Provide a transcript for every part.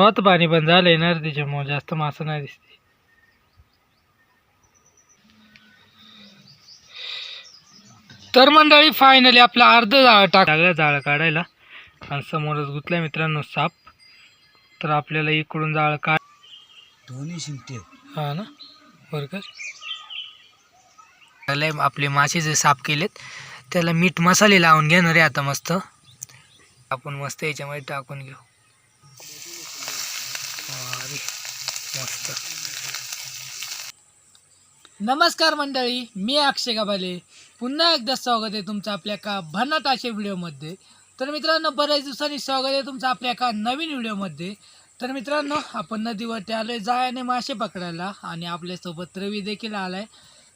होत पाणी पण झालंय ना रे त्याच्यामुळे जास्त मासा नाही दिसते. तर मंडळी फायनली आपलं अर्ध जाळं टाक लागलं जाळं काढायला. आणि समोरच गुतलाय मित्रांनो साप. तर आपल्याला इकडून जाळं काढ दोन्ही शिंगटे. हा ना? बरं का त्याला आपले मासे जे साफ केलेत त्याला मीठ मसाले लावून घेणार आहे आता मस्त. आपण मस्त याच्यामध्ये टाकून घेऊ अरे मस्त. नमस्कार मंडळी मी अक्षय गाभाले. पुन्हा एकदा स्वागत आहे तुमचं आपल्या एका भन्नाट अशा व्हिडिओमध्ये. तर मित्रांनो बऱ्याच दिवसांनी स्वागत आहे तुमचं आपल्या एका नवीन व्हिडिओमध्ये. तर मित्रांनो आपण नदीवरती आलोय जायाने मासे पकडायला आणि आपल्यासोबत रवी देखील आलाय.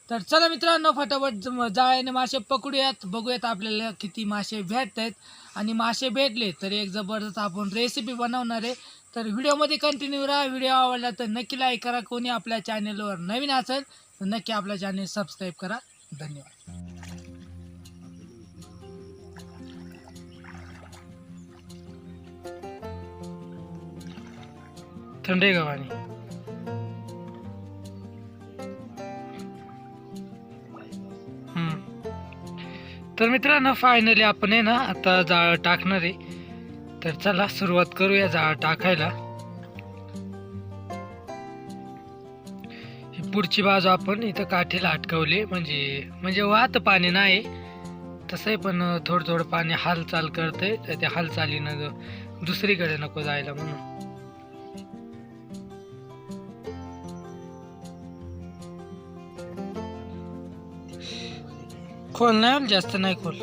तर चला मित्रांनो फटाफट जाळ्याने मासे पकडूयात. बघूयात आपल्याला किती मासे भेटत आहेत आणि मासे भेटले तर एक जबरदस्त आपण रेसिपी बनवणार आहे. तर व्हिडिओमध्ये कंटिन्यू राहा. व्हिडिओ आवडला तर नक्की लाईक करा. कोणी आपल्या चॅनेलवर नवीन असेल तर नक्की आपल्या चॅनेल सबस्क्राईब करा. धन्यवाद. थंडे गव्हाणी हम्म. तर मित्रांनो फायनली आपण आहे ना आता जाळ टाकणार आहे. तर चला सुरुवात करूया जा टाकायला. ही पुढची बाजू आपण इथं काठीला अटकवली म्हणजे म्हणजे वाहत पाणी नाही. तसंही पण थोडं थोडं पाणी हालचाल करते तर त्या हालचालीनं दुसरीकडे नको जायला म्हणून. खोल नाही जास्त नाही खोल.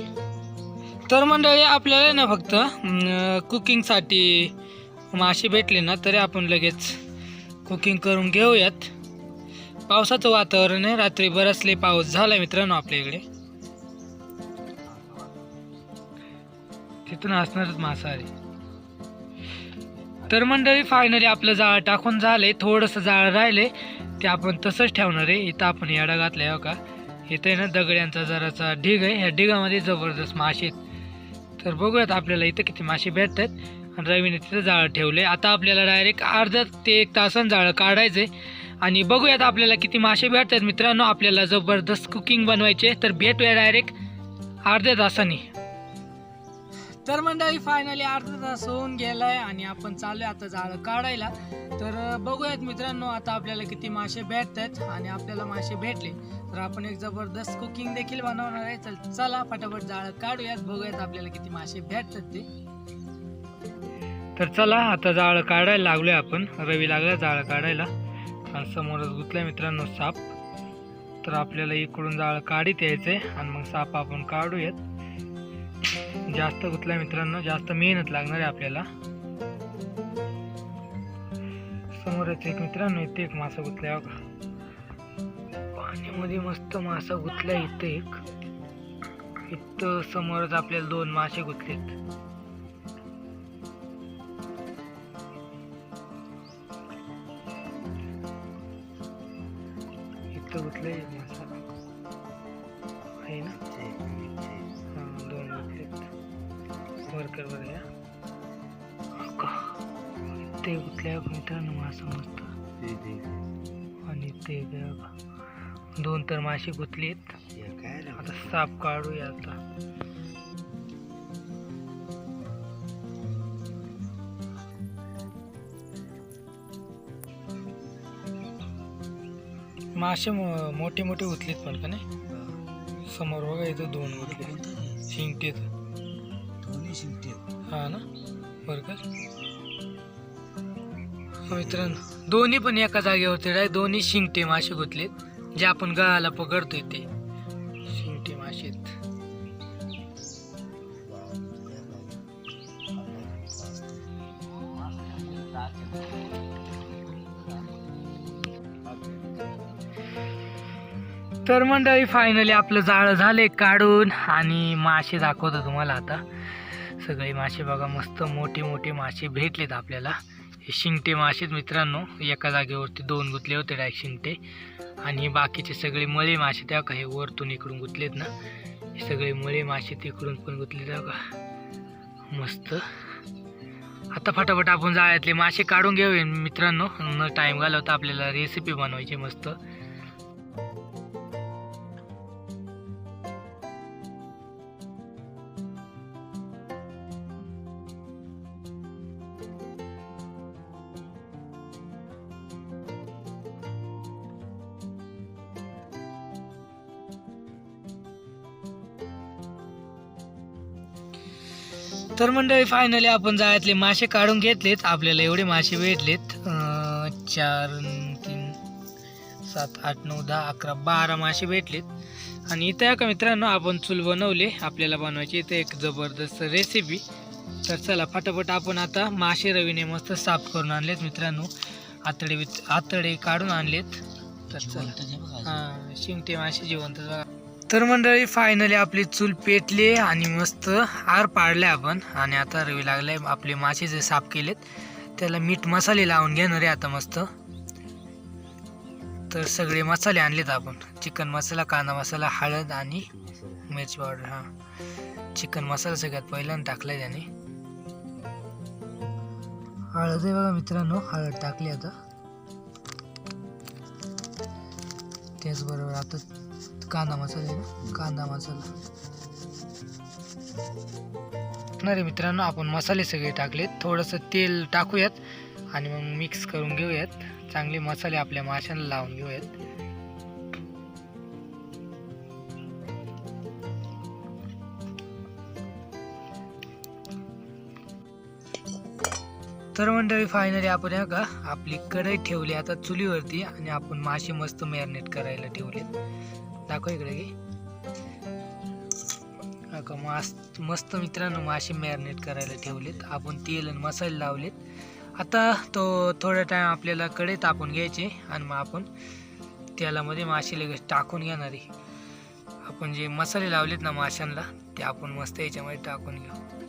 तर मंडळी आपल्याला ना फक्त कुकिंगसाठी मासे भेटले ना तरी आपण लगेच कुकिंग करून घेऊयात. पावसाचं वातावरण आहे रात्री बराच पाऊस झाला मित्रांनो आपल्या इकडे तिथून असणारच मांसाहारी. तर मंडळी फायनली आपलं जाळं टाकून झालंय थोडंसं जाळं राहिले ते आपण तसंच ठेवणार आहे. इथं आपण याडा घातलाय हो का? इथं आहे ना दगड्यांचा जराचा ढीग आहे. ह्या ढिगामध्ये जबरदस्त मासे आहेत. तर बघूयात आपल्याला इथं किती मासे भेटतात. आणि रवीने तिथं जाळं ठेवले आता आपल्याला डायरेक्ट अर्धा ते एक तासन जाळं काढायचंय. आणि बघूयात आपल्याला किती मासे भेटतात मित्रांनो. आपल्याला जबरदस्त कुकिंग बनवायचे तर भेटूया डायरेक्ट अर्ध्या तासाने. तर मंडळी फायनली अर्धा तास होऊन गेलाय आणि आपण चाललोय आता जाळं काढायला. तर बघूयात मित्रांनो आता आपल्याला किती मासे भेटतात आणि आपल्याला मासे भेटले. तर आपण एक जबरदस्त कुकिंग देखील बनवणार आहे. चल चला फटाफट जाळं काढूयात. बघूयात आपल्याला किती मासे भेटतात ते. तर चला आता जाळं काढायला लागलोय आपण. रवी लागला जाळं काढायला. आणि समोरच गुतलाय मित्रांनो साप. तर आपल्याला इकडून जाळं काढीत यायचंय. आणि मग साप आपण काढूयात. जास्त गुतलाय मित्रांनो जास्त मेहनत लागणार आहे आपल्याला. समोरच एक मित्रांनो इथे एक मासा गुतल्या पाण्यामध्ये मस्त मासा गुतल्या इथं एक. इथं समोरच आपल्याला दोन मासे गुतलेत. इथं गुतले इथे गुतल्या मित्रांनो मासा मस्त आणि ते दोन तर मासे गुतलीत. आता साप काढूया आता. मासे मोठे मोठे गुतलेत पण का नाही? समोर बघा इथं दोन गुतले. शिंगटेत. दोन्ही शिंगटे हा ना? बरं का? मित्रांनो दोन्ही पण एका जागेवरती राय दोन्ही शिंगटे मासे गुतलेत जे आपण गळाला पकडतोय ते. शिंगटे मासे तर मंडळी फायनली आपलं जाळं झालंय काढून आणि मासे दाखवतो तुम्हाला आता. सगळे मासे बघा मस्त मोठे मोठे मासे भेटलेत आपल्याला. हे शिंगटे मासेच मित्रांनो एका जागेवरती दोन गुतले होते डायरेक्ट शिंगटे. आणि बाकीचे सगळे मळे मासे त्या का हे वरतून इकडून गुतलेत ना. हे सगळे मळे मासे तिकडून पण गुतले त्या का. मस्त. आता फटाफट आपण जाळ्यातले मासे काढून घेऊया मित्रांनो. न टाईम घालवता आपल्याला रेसिपी बनवायची मस्त. तर मंडळी फायनली आपण जाळ्यातले मासे काढून घेतलेत. आपल्याला एवढे मासे भेटलेत. चार तीन सात आठ नऊ दहा अकरा बारा मासे भेटलेत. आणि इथे का मित्रांनो आपण चूल बनवले. आपल्याला बनवायची इथे एक जबरदस्त रेसिपी तर चला फटाफट आपण आता मासे रवीने मस्त साफ करून आणलेत मित्रांनो. आतडे आतडे काढून आणलेत. तर चला. हा शिंगटे मासे जिवंत बघा तर मंडळी फायनली आपली चूल पेटली आणि मस्त आर पाडले आपण. आणि आता रवी लागले आपले मासे जे साफ केलेत त्याला मीठ मसाले लावून घेणार आहे आता मस्त. तर सगळे मसाले आणलेत आपण. चिकन मसाला कांदा मसाला हळद आणि मिरची पावडर हा. चिकन मसाला सगळ्यात पहिल्यांदा टाकलाय त्याने. हळद आहे बघा मित्रांनो हळद टाकली आता. त्याचबरोबर आता कांदा मसाला आहे ना? कांदा मसाला. नाही रे मित्रांनो आपण मसाले सगळे टाकलेत. थोडंसं तेल टाकूयात आणि मग मिक्स करून घेऊयात. चांगले मसाले आपल्या माशांना लावून घेऊयात. तर मंडळी फायनली आपण या का आपली कढई ठेवली आता चुलीवरती आणि आपण मासे मस्त मॅरिनेट करायला ठेवलेत. दाखव इकडे की हा मस्त मस्त मित्रांनो मासे मॅरिनेट करायला ठेवलेत. आपण तेल आणि मसाले लावलेत. आता तो थोडा टाइम आपल्याला कडे तापून घ्यायचे आणि मग आपण तेलामध्ये मासे लगेच टाकून घेणार आहे. आपण जे मसाले लावलेत ना माशांना ते आपण मस्त याच्यामध्ये टाकून घेऊ.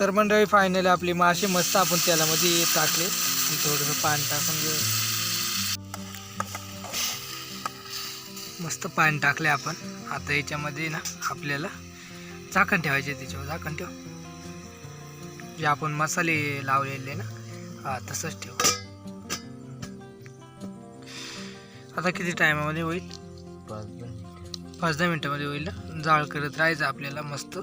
तर मंडळी फायनली आपले मासे मस्त आपण तेलामध्ये टाकले. आणि थोडंसं पाणी टाकून घेऊ. मस्त पाणी टाकले आपण. आता याच्यामध्ये ना आपल्याला झाकण ठेवायचे त्याच्यावर. झाकण ठेव. जे आपण मसाले लावलेले ना हा तसंच ठेव. आता किती टायमामध्ये होईल? पाच दहा मिनिटामध्ये होईल ना? जाळ करत राहायचं आपल्याला मस्त.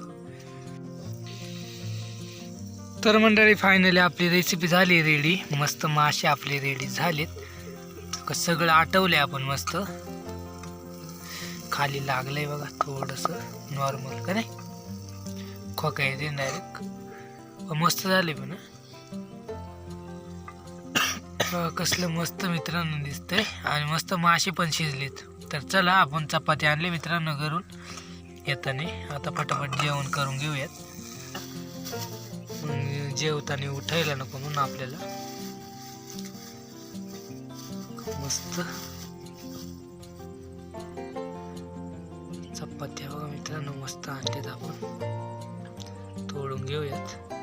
तर मंडळी फायनली आपली रेसिपी झाली रेडी मस्त मासे आपले रेडी झालेत. सगळं आटवले आपण मस्त. खाली लागलंय बघा थोडंसं नॉर्मल का नाही? खोका येते डायरेक्ट मस्त झाले पण कसलं मस्त मित्रांनो दिसतंय. आणि मस्त मासे पण शिजलेत. तर चला आपण चपाती आणले मित्रांनो घरून. येताना. आता फटाफट जेवण करून घेऊयात. आणि जेवताना उठायला नको म्हणून आपल्याला. मस्त. चपात्या बघा मित्रांनो मस्त आणलेत आपण. तोडून घेऊयात.